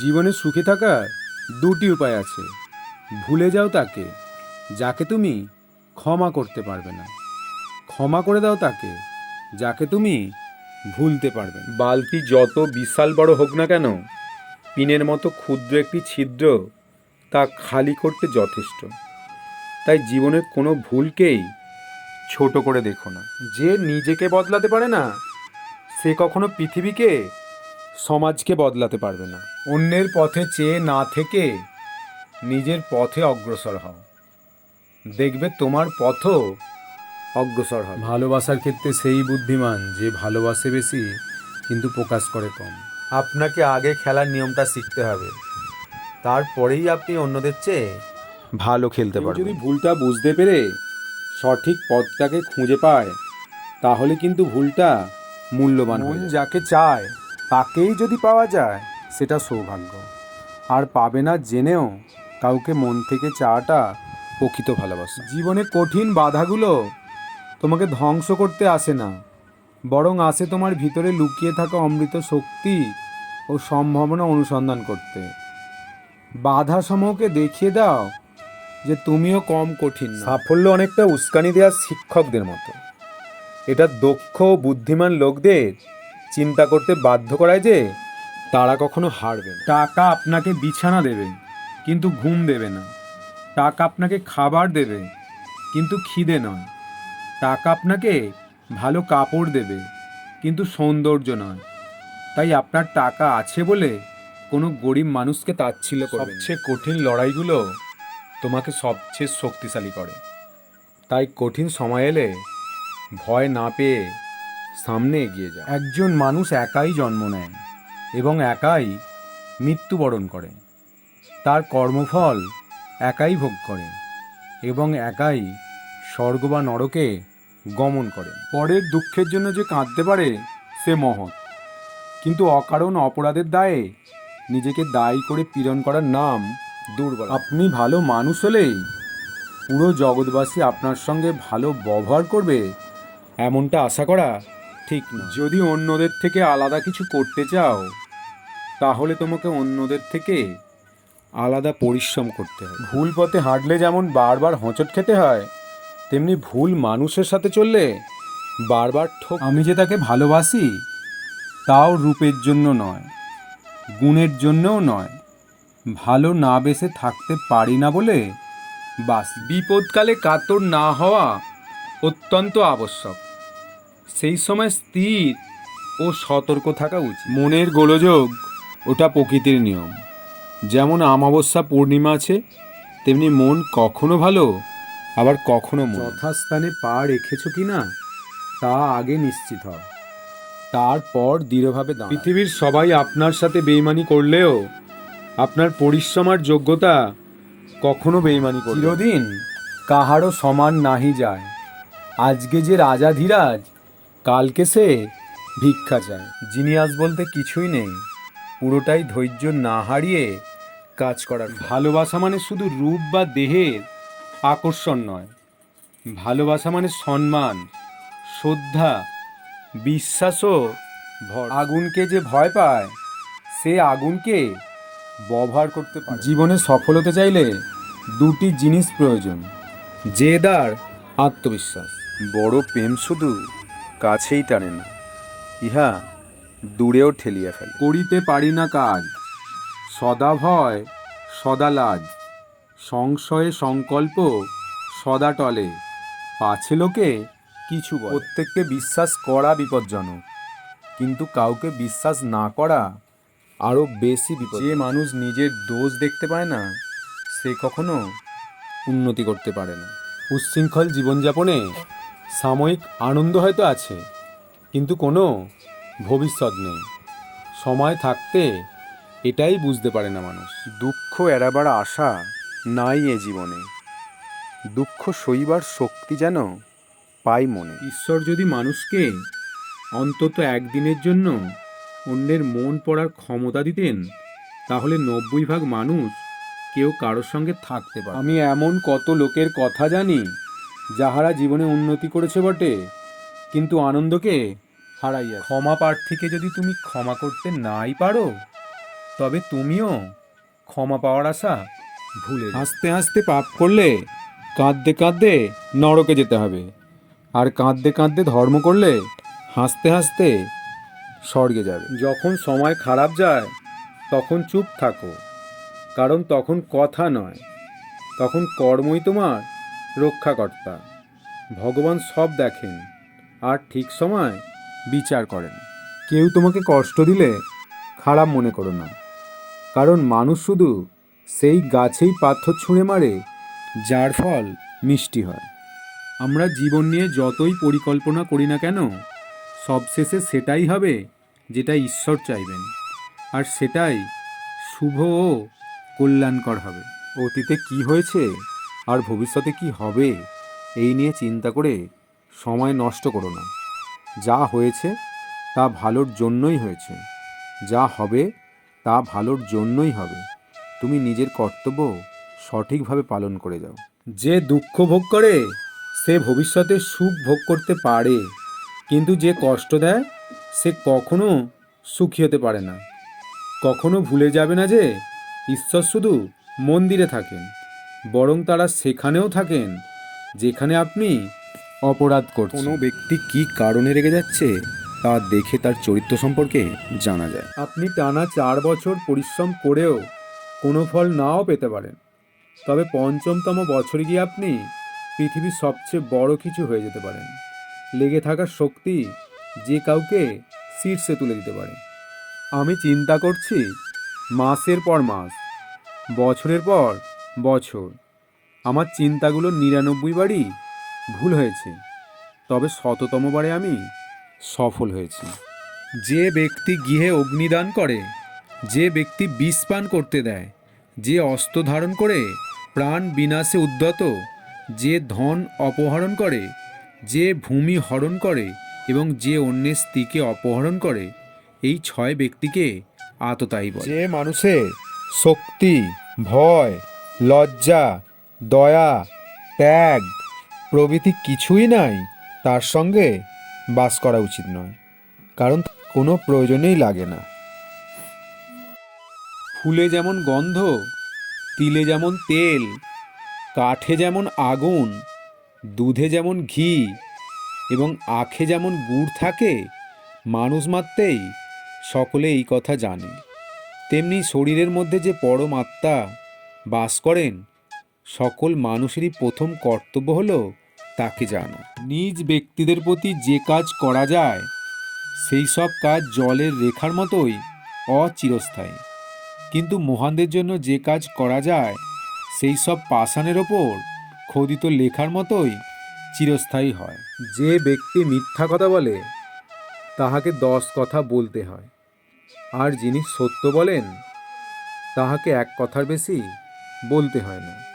জীবনে সুখে থাকার দুটি উপায় আছে। ভুলে যাও তাকে, যাকে তুমি ক্ষমা করতে পারবে না। ক্ষমা করে দাও তাকে, যাকে তুমি ভুলতে পারবে বালতি যত বিশাল বড় হোক না কেন, পিনের মতো ক্ষুদ্র একটি ছিদ্র তা খালি করতে যথেষ্ট। তাই জীবনের কোনো ভুলকেই ছোট করে দেখো না। যে নিজেকে বদলাতে পারে না, সে কখনো পৃথিবীকে সমাজকে বদলাতে পারবে না। অন্যের পথে চেয়ে না থেকে নিজের পথে অগ্রসর হও। দেখবে তোমার পথও অগ্রসর হবে। ভালোবাসার ক্ষেত্রে সেই বুদ্ধিমান যে ভালোবাসে বেশি কিন্তু প্রকাশ করে কম। আপনাকে আগে খেলার নিয়মটা শিখতে হবে। তারপরেই আপনি অন্যদের চেয়ে ভালো খেলতে পারবেন। যদি ভুলটা বুঝতে পেরে সঠিক পথটাকে খুঁজে পায় তাহলে কিন্তু ভুলটা মূল্যবান যাকে চায় তাকেই যদি পাওয়া যায় সেটা সৌভাগ্য। আর পাবে না জেনেও কাউকে মন থেকে চাওয়াটা প্রকৃত ভালোবাসা। জীবনে কঠিন বাধাগুলো তোমাকে ধ্বংস করতে আসে না বরং আসে তোমার ভিতরে লুকিয়ে থাকা অমৃত শক্তি ও সম্ভাবনা অনুসন্ধান করতে। বাধা সমূহকে দেখিয়ে দাও যে তুমিও কম কঠিন সাফল্য অনেকটা উস্কানি দেওয়ার শিক্ষকদের মতো। এটা দক্ষ বুদ্ধিমান লোকদের চিন্তা করতে বাধ্য করায় যে তারা কখনো হারবে না। টাকা আপনাকে বিছানা দেবে কিন্তু ঘুম দেবে না। টাকা আপনাকে খাবার দেবে কিন্তু খিদে নয়। টাকা আপনাকে ভালো কাপড় দেবে কিন্তু সৌন্দর্য নয়। তাই আপনার টাকা আছে বলে কোনো গরিব মানুষকে তাচ্ছিল্য করবে সবচেয়ে কঠিন লড়াইগুলো তোমাকে সবচেয়ে শক্তিশালী করে। তাই কঠিন সময় এলে ভয় না পেয়ে সামনে এগিয়ে যায় একজন মানুষ একাই জন্ম নেয় এবং একাই মৃত্যুবরণ করে। তার কর্মফল একাই ভোগ করে এবং একাই স্বর্গ বা নরকে গমন করে। পরের দুঃখের জন্য যে কাঁদতে পারে, সে মহৎ। কিন্তু অকারণ অপরাধের দায়ে নিজেকে দায়ী করে পীড়ন করার নাম দুর্বল। আপনি ভালো মানুষ হলেই পুরো জগৎবাসী আপনার সঙ্গে ভালো ব্যবহার করবে, এমনটা আশা করা ঠিক না যদি অন্যদের থেকে আলাদা কিছু করতে চাও, তাহলে তোমাকে অন্যদের থেকে আলাদা পরিশ্রম করতে হয় ভুল পথে হাঁটলে যেমন বারবার হোঁচট খেতে হয়, তেমনি ভুল মানুষের সাথে চললে বারবার ঠক আমি যে তাকে ভালোবাসি, তাও রূপের জন্য নয়, গুণের জন্যও নয়। ভালো না বেসে থাকতে পারি না বলে বাস। বিপদকালে কাতর না হওয়া অত্যন্ত আবশ্যক। সেই সময় স্থির ও সতর্ক থাকা উচিত। মনের গোলযোগ ওটা প্রকৃতির নিয়ম। যেমন আমাবস্যা পূর্ণিমা আছে তেমনি মন কখনো ভালো আবার কখনো যথাস্থানে পা রেখেছ কি না তা আগে নিশ্চিত হও। তারপর দৃঢ়ভাবে পৃথিবীর সবাই আপনার সাথে বেইমানি করলেও আপনার পরিশ্রম আর যোগ্যতা কখনো বেইমানি করবে না। চিরদিন কাহারও সমান নাহি যায়। আজকে যে রাজা ধীরাজ কালকে সে ভিক্ষা চায়। জিনিয়াস বলতে কিছুই নেই। পুরোটাই ধৈর্য না হারিয়ে কাজ করার ভালোবাসা মানে শুধু রূপ বা দেহের আকর্ষণ নয়। ভালোবাসা মানে সম্মান, শ্রদ্ধা, বিশ্বাসও ভর। আগুনকে যে ভয় পায়, সে আগুনকে ব্যবহার করতে পারে। জীবনে সফল হতে চাইলে দুটি জিনিস প্রয়োজন জেদ আর আত্মবিশ্বাস। বড় প্রেম শুধু কাছেই টানে না। ইহা দূরেও ঠেলিয়া ফেলে। করিতে পারি না কাজ। সদা ভয় সদা লাজ সংশয়ে সংকল্প সদা টলে পাছে লোকে কিছু প্রত্যেককে বিশ্বাস করা বিপজ্জনক। কিন্তু কাউকে বিশ্বাস না করা আরও বেশি বিপদ যে মানুষ নিজের দোষ দেখতে পায় না সে কখনো উন্নতি করতে পারে না। উচ্ছৃঙ্খল জীবনযাপনে সাময়িক আনন্দ হয়তো আছে কিন্তু কোনো ভবিষ্যৎ নেই। সময় থাকতে এটাই বুঝতে পারে না মানুষ। দুঃখ এড়াবার আশা নাই এ জীবনে। দুঃখ সইবার শক্তি যেন পাই মনে। ঈশ্বর যদি মানুষকে অন্তত একদিনের জন্য অন্যের মন পড়ার ক্ষমতা দিতেন তাহলে নব্বই ভাগ মানুষ কেউ কারোর সঙ্গে থাকতে পারে আমি এমন কত লোকের কথা জানি যাহারা জীবনে উন্নতি করেছে বটে কিন্তু আনন্দকে হারাইয়া ক্ষমা প্রার্থীকে যদি তুমি ক্ষমা করতে নাই পারো তবে তুমিও ক্ষমা পাওয়ার আশা ভুলে হাসতে হাসতে পাপ করলে কাঁদতে কাঁদতে নরকে যেতে হবে আর কাঁদতে কাঁদতে ধর্ম করলে হাসতে হাসতে স্বর্গে যাবে। যখন সময় খারাপ যায় তখন চুপ থাকো কারণ তখন কথা নয় তখন কর্মই তোমার রক্ষাকর্তা। ভগবান সব দেখেন, আর ঠিক সময় বিচার করেন। কেউ তোমাকে কষ্ট দিলে খারাপ মনে করো না, কারণ মানুষ শুধু সেই গাছেই পাথর ছুঁড়ে মারে, যার ফল মিষ্টি হয়। আমরা জীবন নিয়ে যতই পরিকল্পনা করি না কেন, সবশেষে সেটাই হবে যেটা ঈশ্বর চাইবেন, আর সেটাই শুভ ও কল্যাণকর হবে। অতীতে কি হয়েছে? আর ভবিষ্যতে কি হবে, এই নিয়ে চিন্তা করে সময় নষ্ট করো না। যা হয়েছে, তা ভালোর জন্যই হয়েছে। যা হবে, তা ভালোর জন্যই হবে। তুমি নিজের কর্তব্য সঠিকভাবে পালন করে যাও। যে দুঃখ ভোগ করে, সে ভবিষ্যতে সুখ ভোগ করতে পারে। কিন্তু যে কষ্ট দেয়, সে কখনো সুখী হতে পারে না। কখনো ভুলে যাবে না যে, ঈশ্বর শুধু মন্দিরে থাকেন। বরং তারা সেখানেও থাকেন যেখানে আপনি অপরাধ করছেন। কোনো ব্যক্তি কি কারণে রেগে যাচ্ছে তা দেখে তার চরিত্র সম্পর্কে জানা যায়। আপনি টানা চার বছর পরিশ্রম করেও কোনো ফল নাও পেতে পারেন। তবে পঞ্চমতম বছরে গিয়ে আপনি পৃথিবীর সবচেয়ে বড় কিছু হয়ে যেতে পারেন। লেগে থাকার শক্তি যে কাউকে শীর্ষে তুলে দিতে পারে। আমি চিন্তা করছি মাসের পর মাস বছরের পর বছর। আমার চিন্তাগুলো নিরানব্বই বারই ভুল হয়েছে, তবে শততম বারে আমি সফল হয়েছি। যে ব্যক্তি গৃহে অগ্নিদান করে, যে ব্যক্তি বিষ পান করতে দেয়, যে অস্ত্র ধারণ করে, প্রাণ বিনাশে উদ্যত, যে ধন অপহরণ করে, যে ভূমি হরণ করে এবং যে অন্যের স্ত্রীকে অপহরণ করে, এই ছয় ব্যক্তিকে আততায়ী বলে। যে মানুষের শক্তি, ভয় লজ্জা, দয়া, ত্যাগ প্রভৃতি কিছুই নাই। তার সঙ্গে বাস করা উচিত নয়, কারণ কোনো প্রয়োজনেই লাগে না। ফুলে যেমন গন্ধ, তিলে যেমন তেল, কাঠে যেমন আগুন, দুধে যেমন ঘি এবং আখে যেমন গুড় থাকে, মানুষ মাত্রেই সকলে এই কথা জানে। তেমনি শরীরের মধ্যে যে পরম আত্মা বাস করেন। সকল মানুষেরই প্রথম কর্তব্য হলো তাকে জানা। নিজ ব্যক্তিদের প্রতি যে কাজ করা যায়, সেই সব কাজ জলের রেখার মতোই অচিরস্থায়ী। কিন্তু মহানদের জন্য যে কাজ করা যায়, সেই সব পাষাণের ওপর খোদিত লেখার মতোই চিরস্থায়ী হয়। যে ব্যক্তি মিথ্যা কথা বলে, তাহাকে দশ কথা বলতে হয়। আর যিনি সত্য বলেন, তাহাকে এক কথার বেশি বলতে হয় না